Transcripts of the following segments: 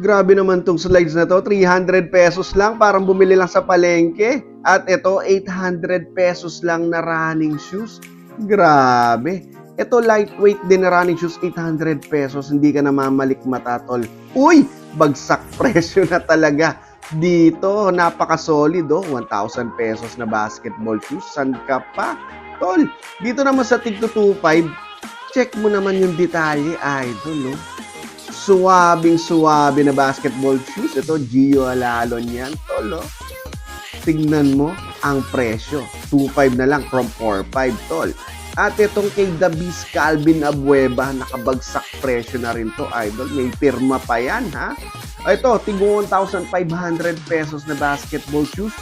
Grabe naman tong slides na to. 300 pesos lang. Parang bumili lang sa palengke. At ito, 800 pesos lang na running shoes. Grabe. Ito, lightweight din na running shoes. 800 pesos. Hindi ka na mamalik mata, tol. Uy! Bagsak presyo na talaga. Dito, napaka-solid, oh. 1,000 pesos na basketball shoes. San ka pa? Tol, dito naman sa Tig 25, check mo naman yung detalye, idol, oh suwabing suwabe na basketball shoes. Ito, Gio Alalon yan. Tol, oh. Mo ang presyo. 2.5 na lang from 4.5, tol. At itong kay Beast Calvin Abueva, nakabagsak presyo na rin to, idol. May pirma pa yan, ha? Ito, tigo 1,500 pesos na basketball shoes.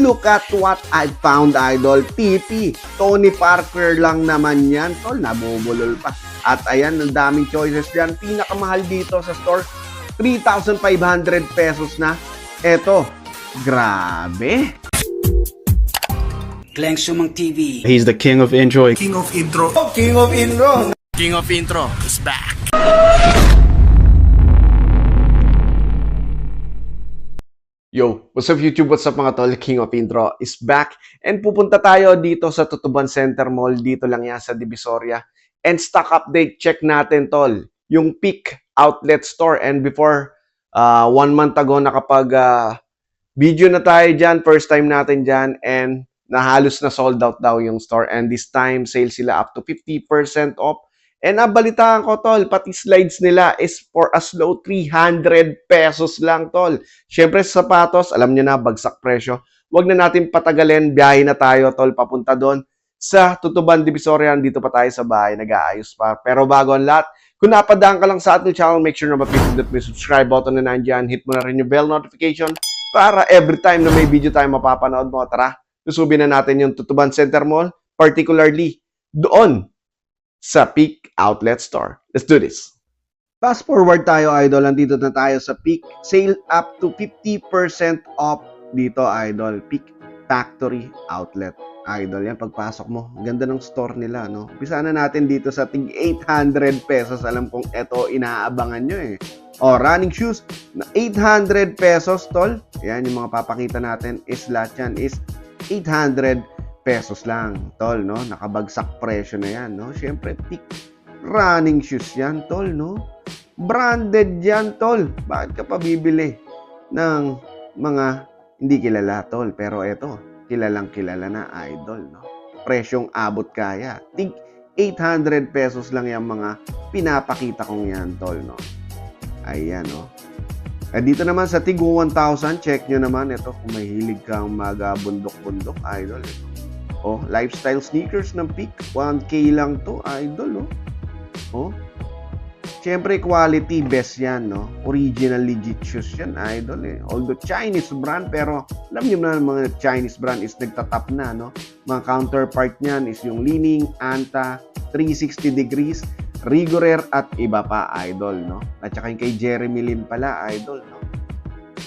Look at what I found, idol. TP. Tony Parker lang naman yan, tol. Nabubulol pa. At ayan, ang daming choices dyan. Pinakamahal dito sa store, 3,500 pesos na. Eto, grabe. Glenn Sumang TV. He's the king of enjoy. King of Intro. King of Intro. King of Intro is back. Yo, what's up YouTube? What's up mga tol? King of Intro is back. And pupunta tayo dito sa Tutuban Center Mall. Dito lang yan sa Divisoria. And stock update, check natin tol. Yung peak outlet store. And before, uh, one month ago, nakapag uh, video na tayo dyan. First time natin dyan. And nahalos na sold out daw yung store. And this time, sale sila up to 50% off. And nabalitaan ko, tol, pati slides nila is for as low 300 pesos lang, tol. Siyempre, sa sapatos, alam nyo na, bagsak presyo. Huwag na natin patagalin, biyahe na tayo, tol, papunta doon sa Tutuban Divisoria. Dito pa tayo sa bahay, nag-aayos pa. Pero bago ang lahat, kung napadaan ka lang sa ating channel, make sure na mapindot mo yung subscribe button na nandyan. Hit mo na rin yung bell notification para every time na may video tayo mapapanood mo, tara, susubin na natin yung Tutuban Center Mall, particularly doon sa Peak Outlet Store. Let's do this. Fast forward tayo, idol. Nandito na tayo sa Peak. Sale up to 50% off dito, idol. Peak Factory Outlet. Idol, yan. Pagpasok mo, ganda ng store nila, no? Umpisa na natin dito sa tig 800 pesos. Alam kong eto, inaabangan nyo eh. O, running shoes, na 800 pesos, tol. Yan, yung mga papakita natin is lahat yan is 800 pesos lang, tol, no? Nakabagsak presyo na yan, no? Siyempre, peak running shoes yan, tol, no? Branded yan, tol. Bakit ka pa bibili ng mga hindi kilala, tol? Pero eto, kilalang kilala na idol, no? Presyong abot kaya. Tig 800 pesos lang yung mga pinapakita kong yan, tol, no? Ayan, no? Eh, dito naman sa Tigo 1000, check nyo naman ito kung may hilig kang magabundok-bundok, idol. Ito. Oh, lifestyle sneakers ng Peak. 1K lang to, idol, oh. Oh. Siyempre, quality best yan, no? Original legit yan, idol, eh. Although Chinese brand, pero alam niyo na mga Chinese brand is nagtatap na, no? Mga counterpart niyan is yung Leaning, Anta, 360 degrees, Rigorer, at iba pa, idol, no? At saka yung kay Jeremy Lin pala, idol, no?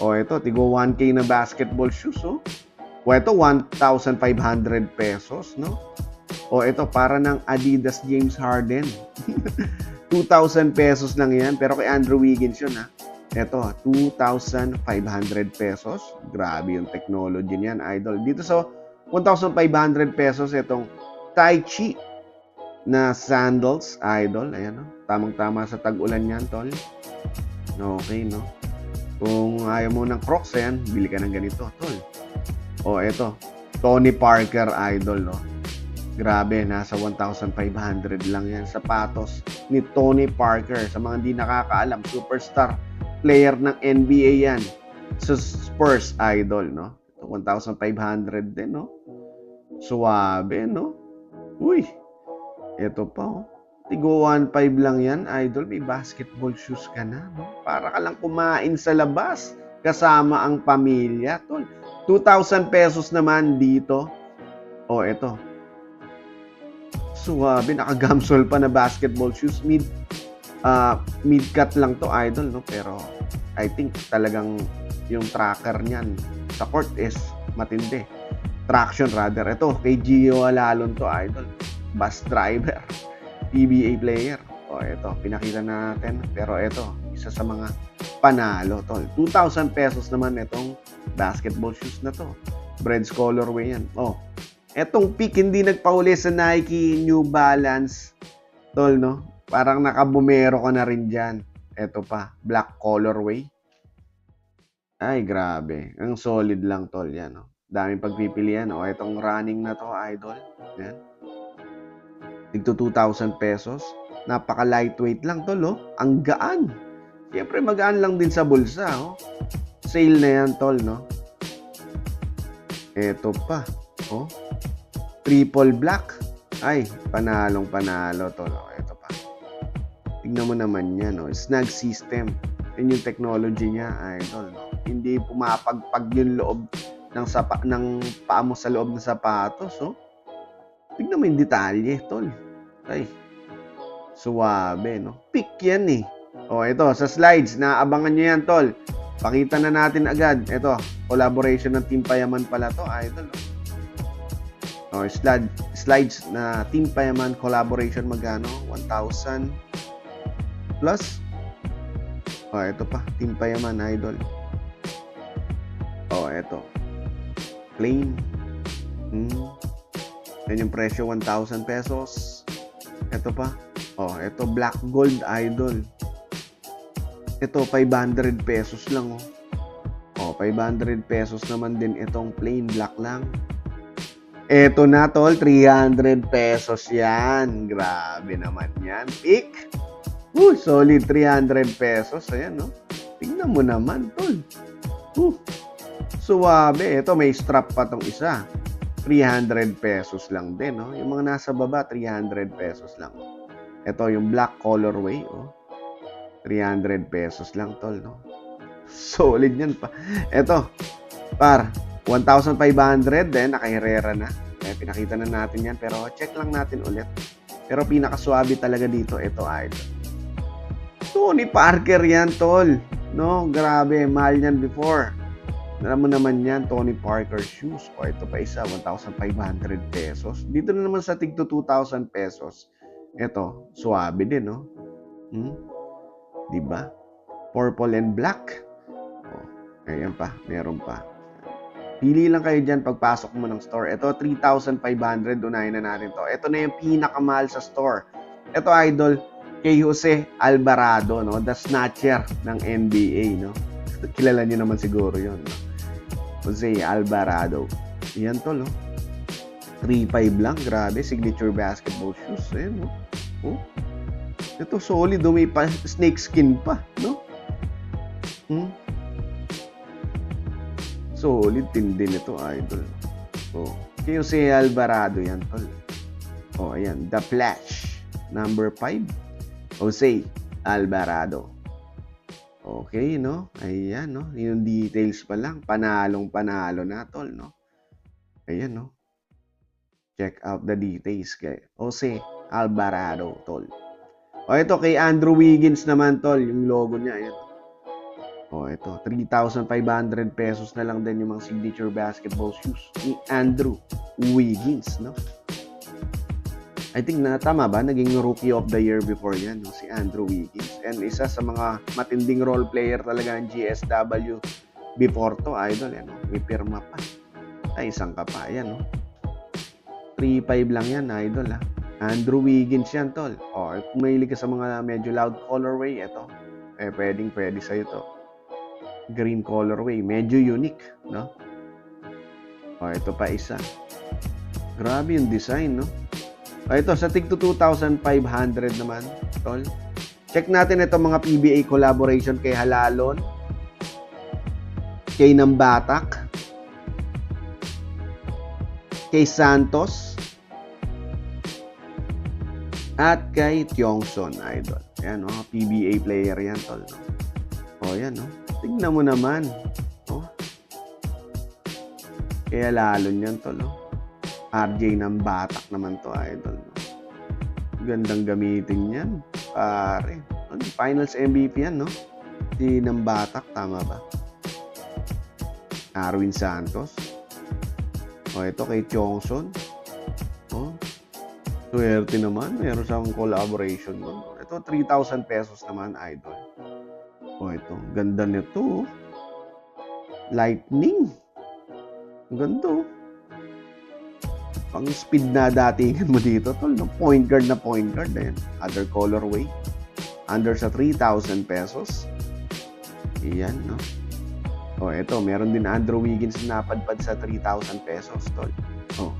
O, ito, tigo 1K na basketball shoes, oh. O ito, 1,500 pesos, no? O ito, para ng Adidas James Harden. 2,000 pesos lang yan. Pero kay Andrew Wiggins yun, ha? Ito, 2,500 pesos. Grabe yung technology niyan, idol. Dito sa 1,500 pesos, itong Tai Chi na sandals, idol. Ayan, no? Tamang-tama sa tag-ulan yan, tol. Okay, no? Kung ayaw mo ng Crocs, ayan, bili ka ng ganito, tol. O, eto. Tony Parker idol, no? Grabe, nasa 1,500 lang yan. Sapatos ni Tony Parker. Sa mga hindi nakakaalam, superstar player ng NBA yan. Sa Spurs idol, no? 1,500 din, no? Suwabe, no? Uy, ito pa, oh. Tigo 1.5 lang yan, idol. May basketball shoes ka na, no? Para ka lang kumain sa labas kasama ang pamilya, tol. 2,000 pesos naman dito. O, oh, ito. Suwabe, nakagamsol pa na basketball shoes. Mid, uh, mid-cut lang to, idol, no? Pero, I think talagang yung tracker niyan sa court is matindi. Traction rather. Ito, kay Gio Alalon to, idol. Bus driver. PBA player. O, ito, pinakita natin. Pero ito, isa sa mga panalo, tol. 2,000 pesos naman itong basketball shoes na to. Breads colorway yan. Oh, etong peak hindi nagpahuli sa Nike New Balance. Tol, no? Parang nakabumero ka na rin dyan. Eto pa, black colorway. Ay, grabe. Ang solid lang, tol. Yan, no? Daming pagpipilian. O, etong running na to, idol. Yan. Tigto 2,000 pesos. Napaka lightweight lang, tol, oh. Ang gaan. Siyempre, magaan lang din sa bulsa, oh. Sale na yan, tol, no? Eto pa, oh. Triple black. Ay, panalong panalo, tol. Oh, eto pa. Tignan mo naman yan, no? Snag system. Yan yung technology niya, idol, no? Hindi pumapagpag yung loob ng sapa ng paa mo sa loob ng sapatos, oh. Tignan mo yung detalye, tol. Ay, suwabe, no? Pick yan, eh. O, ito, sa slides, naabangan nyo yan, tol. Pakita na natin agad. Ito, collaboration ng Team Payaman pala to, idol. O, slide, slides na Team Payaman collaboration magano? 1,000 plus. O, ito pa, Team Payaman, idol. O, ito. Plain. Hmm. Yan yung presyo, 1,000 pesos. Ito pa. Oh, ito black gold idol. Ito 500 pesos lang oh. Oh, 500 pesos naman din itong plain black lang. Ito na tol, 300 pesos yan. Grabe naman yan. Pick. Uh, solid 300 pesos. Ayan, no? Tingnan mo naman, tol. Uh, suwabe. Ito, may strap pa tong isa. 300 pesos lang din, no? Yung mga nasa baba, 300 pesos lang. Ito, yung black colorway, oh. 300 pesos lang, tol, no? Solid yan pa. Ito, par, 1,500 din, naka-herrera na. Eh, pinakita na natin yan, pero check lang natin ulit. Pero pinakaswabe talaga dito, ito, idol. Tony Parker yan, tol. No, grabe, mahal yan before. Alam mo naman yan, Tony Parker shoes. O, ito pa isa, 1,500 pesos. Dito na naman sa tigto 2,000 pesos. Ito, suwabe din, no? Hmm? Diba? Purple and black. O, ayan pa, meron pa. Pili lang kayo dyan pagpasok mo ng store. Ito, 3,500. Unahin na natin to. Ito na yung pinakamahal sa store. Ito, idol, kay Jose Alvarado, no? The snatcher ng NBA, no? Kilala niyo naman siguro yun, no? Jose Alvarado. Yan to, no? 3.5 lang, grabe. Signature basketball shoes. Ayan, no? Oh. Ito, solid. oh, May pa, snake skin pa, no? Hmm? Solid, tindi nito, idol. Oh. Jose Alvarado yan, tol. Oh, ayan. The Flash. Number 5. Jose Alvarado. Okay, no? Ayan, no? Yung details pa lang. Panalong panalo na, tol, no? Ayan, no? Check out the details kay Jose Alvarado, tol. O, ito kay Andrew Wiggins naman, tol. Yung logo niya, ayan. O, ito. 3,500 pesos na lang din yung mga signature basketball shoes ni Andrew Wiggins, no? I think na tama ba? Naging rookie of the year before yan, no? si Andrew Wiggins. And isa sa mga matinding role player talaga ng GSW before to, idol. Yan, no? May pirma pa. Ay, isang ka pa. Yan, no? 3.5 lang yan, idol, ha? Andrew Wiggins yan, tol. O, kung mahilig ka sa mga medyo loud colorway, ito. Eh, pwedeng pwede sa'yo to. Green colorway. Medyo unique, no? O, ito pa isa. Grabe yung design, no? O, ito, sa tig to 2,500 naman, tol. Check natin ito mga PBA collaboration kay Halalon, kay Nambatak, kay Santos, at kay Tiongson, idol. Ayan, oh, PBA player yan, tol. No? O, yan, no? Tignan mo naman. Oh. Kaya lalon yan, tol, no? RJ ng batak naman to, idol. No? Gandang gamitin yan, pare. Ano, finals MVP yan, no? Si ng batak, tama ba? Arwin Santos. O, ito kay Chongson. Oh, Swerte naman. Meron siyang collaboration doon. Ito, 3,000 pesos naman, idol. Ito. Ganda nito. Lightning. Ganda oh. Pang speed na datingan mo dito, tol. No? Point guard na point guard. Ayan. Other colorway. Under sa 3,000 pesos. Iyan, no? Oh, ito, meron din Andrew Wiggins na napadpad sa 3,000 pesos, tol. Oh.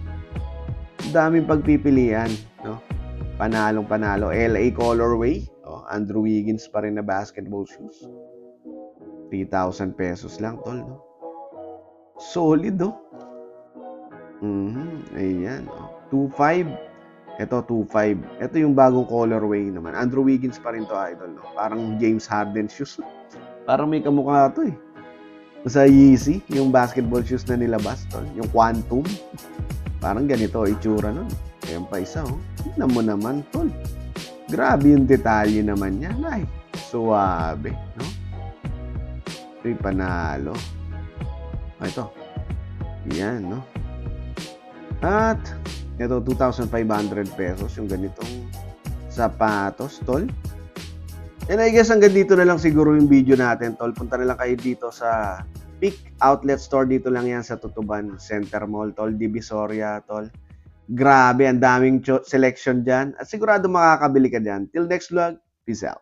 Daming pagpipilian, no? Panalong panalo. LA colorway. Oh, Andrew Wiggins pa rin na basketball shoes. 3,000 pesos lang, tol, no? Solid, oh. Mhm, ayan, oh. 2.5. Ito, 2.5. Ito yung bagong colorway naman. Andrew Wiggins pa rin to, idol, no? Parang James Harden shoes. Parang may kamukha to, eh. Sa Yeezy, yung basketball shoes na nilabas, tol. Yung Quantum. Parang ganito, itsura nun. Ayan pa isa, oh. Tignan mo naman, tol. Grabe yung detalye naman niya. Ay, suwabe, no? Ito'y panalo. Ah, ito. Yan, no? At, ito, 2,500 pesos yung ganitong sapatos, tol. And I guess hanggang dito na lang siguro yung video natin, tol. Punta na lang kayo dito sa Peak Outlet Store. Dito lang yan sa Tutuban Center Mall, tol. Divisoria, tol. Grabe, ang daming selection dyan. At sigurado makakabili ka dyan. Till next vlog, peace out.